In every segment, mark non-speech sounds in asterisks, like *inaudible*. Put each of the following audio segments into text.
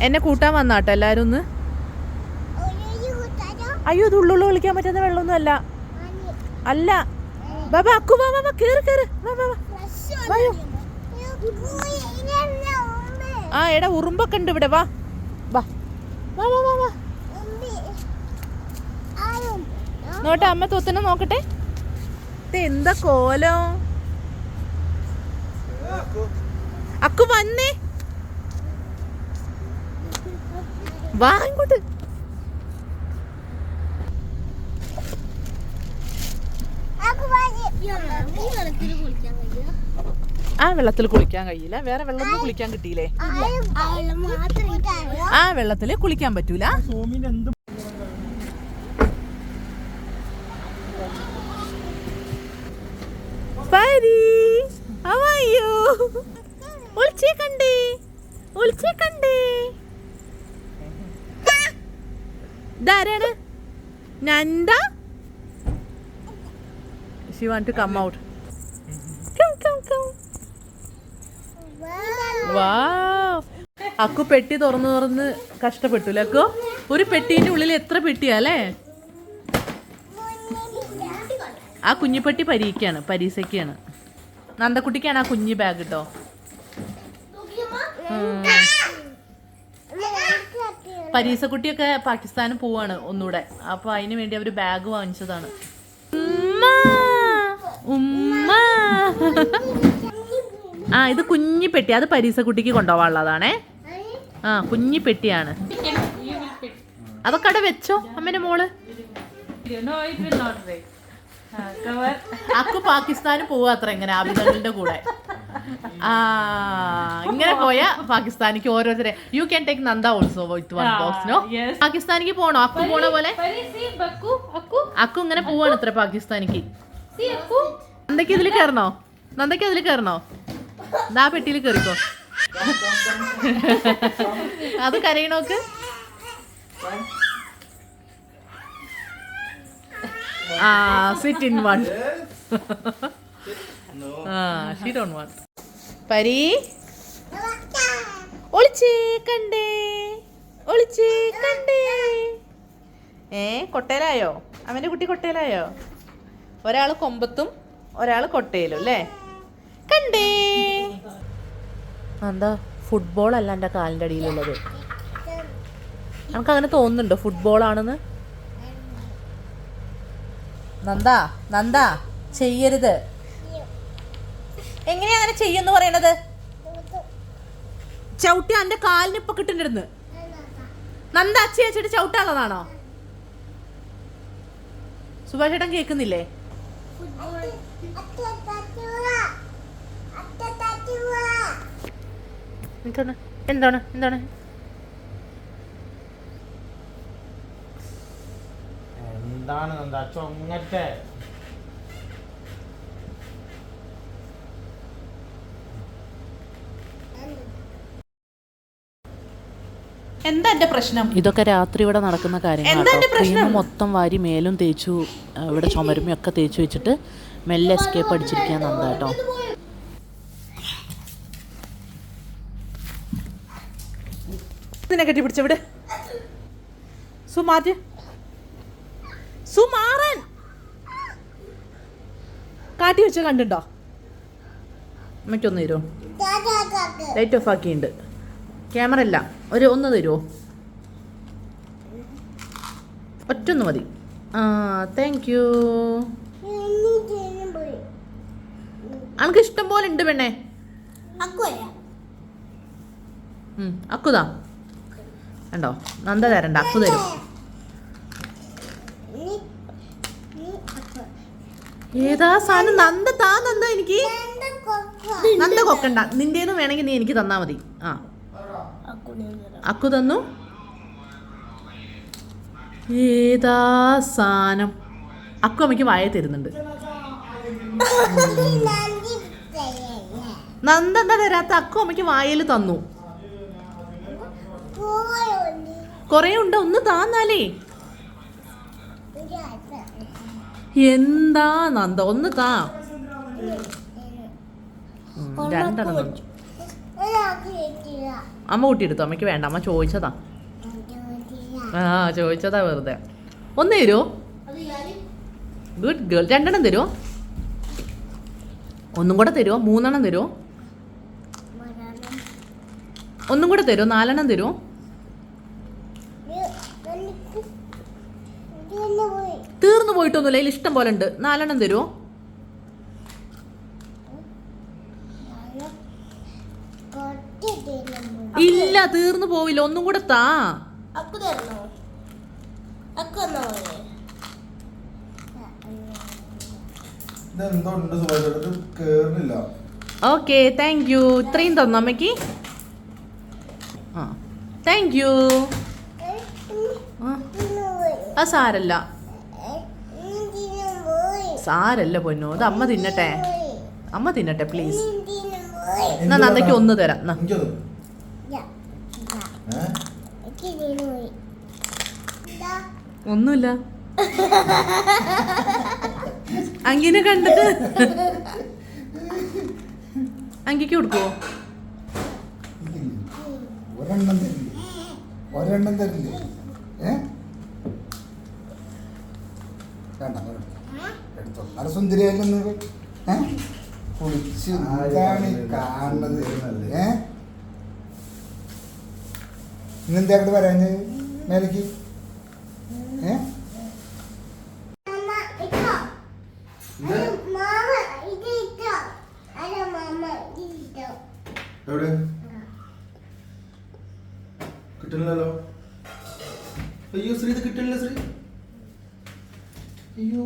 എന്നെ കൂട്ടാൻ വന്നാട്ടോ എല്ലാരും ഒന്ന് അയ്യോ ഇത് ഉള്ളുള്ളു വിളിക്കാൻ പറ്റുന്ന വെള്ളമൊന്നും അല്ല. അല്ല. ബാബാ അക്കു വാ, കേറ് കേറ്. ആ എടാ ഉറുമ്പൊക്കെ ഉണ്ട് ഇവിടെ. വാ. വാ. വാ വാ വാ വാ. നോട്ടെ അമ്മ തൊത്തിനെ നോക്കട്ടെ. ഇത് എന്താ കോലം? അക്കു വന്നേ. വാ ഇങ്ങോട്ട്. ആ വെള്ളത്തിൽ കുളിക്കാൻ കഴിയില്ല. വേറെ വെള്ളമൊന്നും കുളിക്കാൻ കിട്ടിയില്ലേ? ആ വെള്ളത്തിൽ കുളിക്കാൻ പറ്റൂല. ഒളിച്ചേ കണ്ടേ ഒളിച്ചേ കണ്ടേ. ഇതാരാണ്? Nanda? She want to come out Akku പെട്ടി തുറന്നു തുറന്ന് കഷ്ടപ്പെട്ടു അക്കു? ഒരു പെട്ടീന്റെ ഉള്ളിൽ എത്ര പെട്ടിയാ അല്ലേ? ആ കുഞ്ഞിപ്പെട്ടി പരീക്കാണ് പരീക്ഷയ്ക്കാണ് നന്ദക്കുട്ടിക്കാണ് ആ കുഞ്ഞി ബാഗ് കേട്ടോ പരീസക്കുട്ടിയൊക്കെ പാകിസ്ഥാനിൽ പോവാണ് ഒന്നുകൂടെ അപ്പൊ അതിന് വേണ്ടി അവർ ബാഗ് വാങ്ങിച്ചതാണ്. ഉമ്മ. ആ ഇത് കുഞ്ഞി പെട്ടി. അത് പരീസക്കുട്ടിക്ക് കൊണ്ടുപോകാനുള്ളതാണേ. ആ കുഞ്ഞി പെട്ടിയാണ്. അതൊക്കെ അവിടെ വെച്ചോ അമ്മേന്റെ മോൾ. അക്കു പാകിസ്ഥാന് പോവാ അത്ര എങ്ങനെ ആബിദങ്ങളുടെ കൂടെ. ഇങ്ങനെ പോയ പാകിസ്ഥാനിക്ക് ഓരോരുത്തരെ. You can take Nanda also with one box no. പാകിസ്ഥാനിക്ക് പോണോ? അക്കു പോണ പോലെ. അക്കു. ഇങ്ങനെ പോവാണ് അത്ര പാകിസ്ഥാനിക്ക്. നന്ദക്ക്. നന്ദയ്ക്ക് ഇതിൽ കയറണോ നന്ദയ്ക്ക് അതിൽ കയറണോ ദാ പെട്ടിയിൽ കയറിക്കോ അത് കരയണോക്ക് ആ sit in one ah she don't want പരി? ഒളിച്ചേ കണ്ടേ. ഒളിച്ചേ കണ്ടേ. ഏ കൊട്ടയിലായോ അവന്റെ കുട്ടി കൊട്ടയിലായോ ഒരാൾ കൊമ്പത്തും ഒരാൾ കൊട്ടയിലും അല്ലേ? കണ്ടേ. എന്താ ഫുട്ബോൾ അല്ല എന്റെ കാലിന്റെ അടിയിലുള്ളത്. നമുക്ക് അങ്ങനെ തോന്നുന്നുണ്ടോ ഫുട്ബോൾ ആണെന്ന്? നന്ദ നന്ദ ചെയ്യരുത്. എങ്ങനെയാ അങ്ങനെ ചെയ്യുന്നു പറയണത്? ചവിട്ടി അന്റെ കാലിന് ഇപ്പൊ കിട്ടുന്നിരുന്ന്. നന്ദ അച്ഛ അച്ഛട്ട് ചവിട്ടാനുള്ളതാണോ? സുഭാഷ് ചേട്ടൻ കേൾക്കുന്നില്ലേ? എന്താണ്? എന്താണ്? എന്താണ്? എന്താണ് അച്ഛൻ ചൊങ്ങട്ടെ. എന്താ എന്റെ പ്രശ്നം? ഇതൊക്കെ രാത്രി ഇവിടെ നടക്കുന്ന കാര്യങ്ങൾ മൊത്തം വാരി മേലും തേച്ചു ഇവിടെ ഇവിടെ ചുമരുമയൊക്കെ തേച്ചു വെച്ചിട്ട് മെല്ലെ എസ്കേപ്പ് അടിച്ചിരിക്കാൻ നന്ദ കേട്ടോ ഇതിനെ സുമാറ്റ് സുമാറൻ! കാട്ടി വെച്ച കണ്ടുണ്ടോ? അമ്മയ്ക്കൊന്നു തരുമോ ലൈറ്റ് ഓഫ് ആക്കിയിട്ടുണ്ട് ക്യാമറ ഇല്ല. ഒരു ഒന്ന് തരുമോ ഒറ്റൊന്ന് മതി. ആ താങ്ക് യു അനക്ക് ഇഷ്ടം പോലെ ഉണ്ട് പെണ്ണേ. അക്കുതാ കണ്ടോ? നന്ദ തരണ്ട. അക്കു തരും. ഏതാ സാധനം? നന്ദ താ നന്ദ എനിക്ക്. നന്ദ കൊക്കണ്ട. നിന്റേന്ന് വേണമെങ്കിൽ നീ എനിക്ക് തന്നാ മതി. ആ. അക്കു തന്നു ഏതാ സാധനം അക്കു അമ്മയ്ക്ക് വായ തരുന്നുണ്ട്. നന്ദ എന്താ തരാത്ത? അക്കു അമ്മയ്ക്ക് വായയിൽ തന്നു. കൊറേ ഉണ്ട് ഒന്ന് താന്നാലേ. എന്താ നന്ദ? ഒന്ന് താ. രണ്ടെണ്ണം അമ്മ കൂട്ടിയെടുത്തു? അമ്മയ്ക്ക് വേണ്ട. അമ്മ ചോദിച്ചതാ. ആ ചോദിച്ചതാ വെറുതെ. ഒന്ന് തരുമോ ഗുഡ് ഗേൾ രണ്ടെണ്ണം തരുമോ ഒന്നും കൂടെ തരുമോ മൂന്നെണ്ണം തരുമോ ഒന്നും കൂടെ തരുമോ നാലെണ്ണം തരുമോ തീർന്നു പോയിട്ടൊന്നുമില്ല. അതിൽ ഇഷ്ടം പോലെ ഉണ്ട്. നാലെണ്ണം തരുമോ ഇല്ല തീർന്നു പോവില്ല. ഒന്നും കൂടെ താ. അക്കു തരണോ? അക്കു എന്നാ ഓക്കെ താങ്ക് യു ഇത്രയും തന്നു അമ്മയ്ക്ക്? ആ താങ്ക് യു ആ സാരല്ല. സാരല്ല പൊന്നു അത് അമ്മ തിന്നട്ടെ. അമ്മ തിന്നട്ടെ പ്ലീസ് എന്നാ നന്ദയ്ക്ക് ഒന്ന് തരാം. എന്നാ. ഒന്നുമില്ല. അങ്കിനെ കണ്ടിട്ട്. അങ്കിക്ക് കൊടുക്കുവോ? ഒരെണ്ണം തരില്ലേ? ഒരെണ്ണം തരില്ലേ? ഏ? വേണ്ട. എടുത്തോ. നല്ല സുന്ദരിയല്ലെന്നത് ഏ? കുളിച്ച് എന്താണ് കാണുന്നത്? ഏ? ഇന്നെന്താ അങ്ങോട്ട് പറയാഞ്ഞത് മേലേക്ക്? ഏ? എവിടെ? അയ്യോ ശ്രീ ഇത് ശ്രീ. അയ്യോ.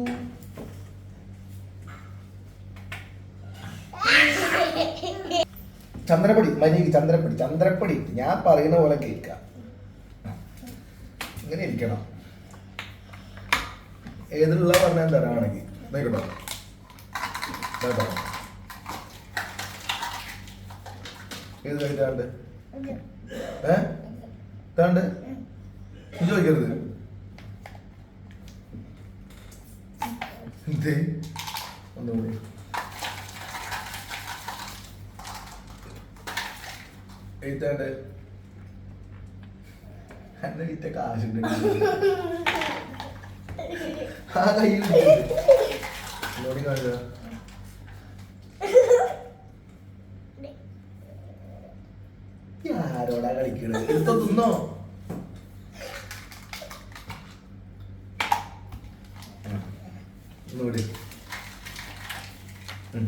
*laughs* ചന്ദ്രപ്പടി മരിക്ക് ചന്ദ്രപ്പടി ചന്ദ്രപ്പടി ഞാൻ പറയുന്ന പോലെ കേൾക്കാം. ഇങ്ങനെ ഇരിക്കണം. ഏതിലുള്ള പറഞ്ഞാൽ തരാണെങ്കിൽ നോക്കട്ടോ. കേട്ടോ ഏത് കഴിഞ്ഞാണ്ട് ഏ? താണ്ട് ചോദിക്കരുത്. എന്തേ? ഒന്നുകൂടി എഴുത്താണ്ട്. എന്നെ വിറ്റ കാശുണ്ട്. ആ കയ്യിൽ ലോടി കാണില്ല ആരോടാ കളിക്കണത്? എടുത്തോ തിന്നോ ആ, ഒന്നുകൂടി ഉം.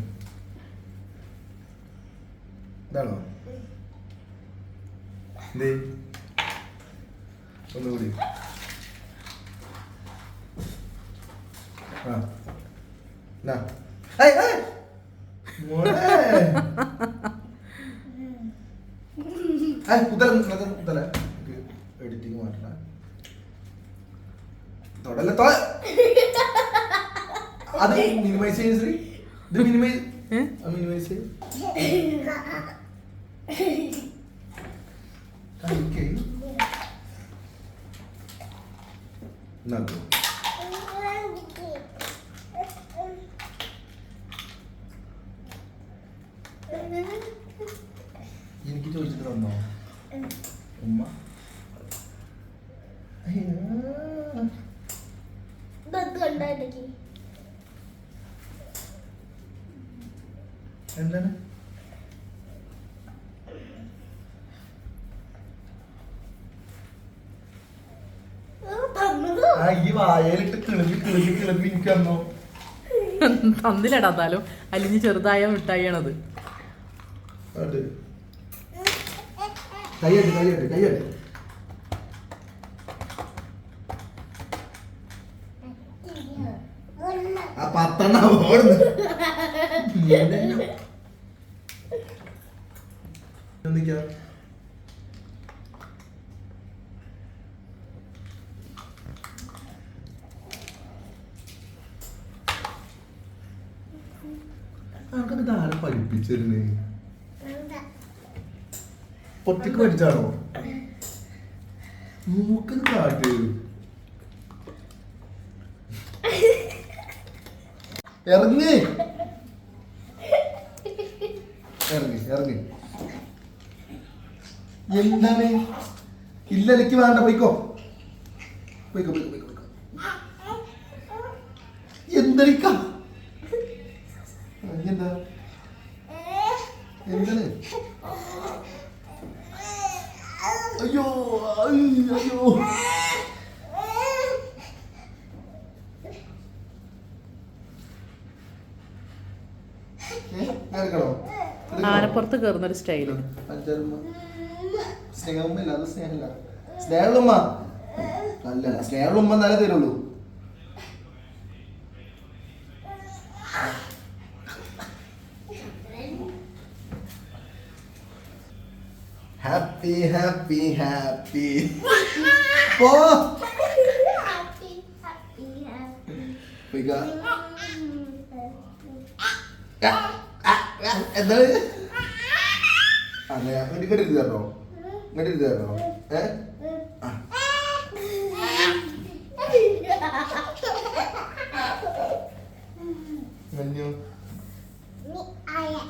ഇതാണോ എന്തേ ഒന്നുകൂടി ആ എന്നാ ഏയ്, ഏയ്. മോളെ ഏയ്, കുത്തല കുത്തല കുത്തല എഡിറ്റിംഗ് മാറ്റണ തൊടല തൊ അത് മിനിമൈസ് ചെയ്യും ശ്രീ. ഇത് മിനിമൈസ്? മിനിമൈസ് ചെയ്യും. കഴിക്കേ നല്ലത് എനിക്ക് ചോദിച്ചിട്ട് തന്നോ ഉമ്മ എന്താണ് ആ ഈ വായലിട്ട് കിളമ്പി കിളമ്പി കിളമ്പി എനിക്ക് തന്നോ തന്നിലടാത്താലും അലിഞ്ഞ് ചെറുതായ മിഠായിയാണത്. അത്. കൈയ്യട്ട് കൈയ്യട്ട് കൈയ്യട്ട് ആ പത്തെണ്ണ ഓടുന്നു. *laughs* പഠിപ്പിച്ചിരുന്നേ പൊത്തിക്ക് പഠിച്ചാണോ മൂക്കിന് കാട്ട്. ഇറങ്ങി. ഇറങ്ങി ഇറങ്ങി. എന്താണ്? ഇല്ല എനിക്ക് വേണ്ട പോയിക്കോ. പോയിക്കോ പോയിക്കോ പോയിക്കോ പോയിക്കോ. എന്താ? എന്താണ് അയ്യോ അയ്യോ? ആനപ്പുറത്ത് കയറുന്ന ഒരു സ്റ്റൈൽ. സ്നേഹമില്ല സ്നേഹമ്മ അത് സ്നേഹമില്ല സ്നേഹമുള്ളമ്മ അല്ല സ്നേഹമുള്ള എന്നാലേ തരുള്ളൂ. ഹാപ്പി ഹാപ്പി ഹാപ്പി പോ ഹാപ്പി ഹാപ്പി ഹാപ്പി പോയിക്ക. ആ, ആ, ആ, എന്താണ് അങ്ങനെ ഇങ്ങോട്ട് ഇങ്ങോട്ട് ഇരുന്ന് തരണോ ഇങ്ങോട്ട് ഇരുന്ന് തരണോ ഏ ആ. മഞ്ഞു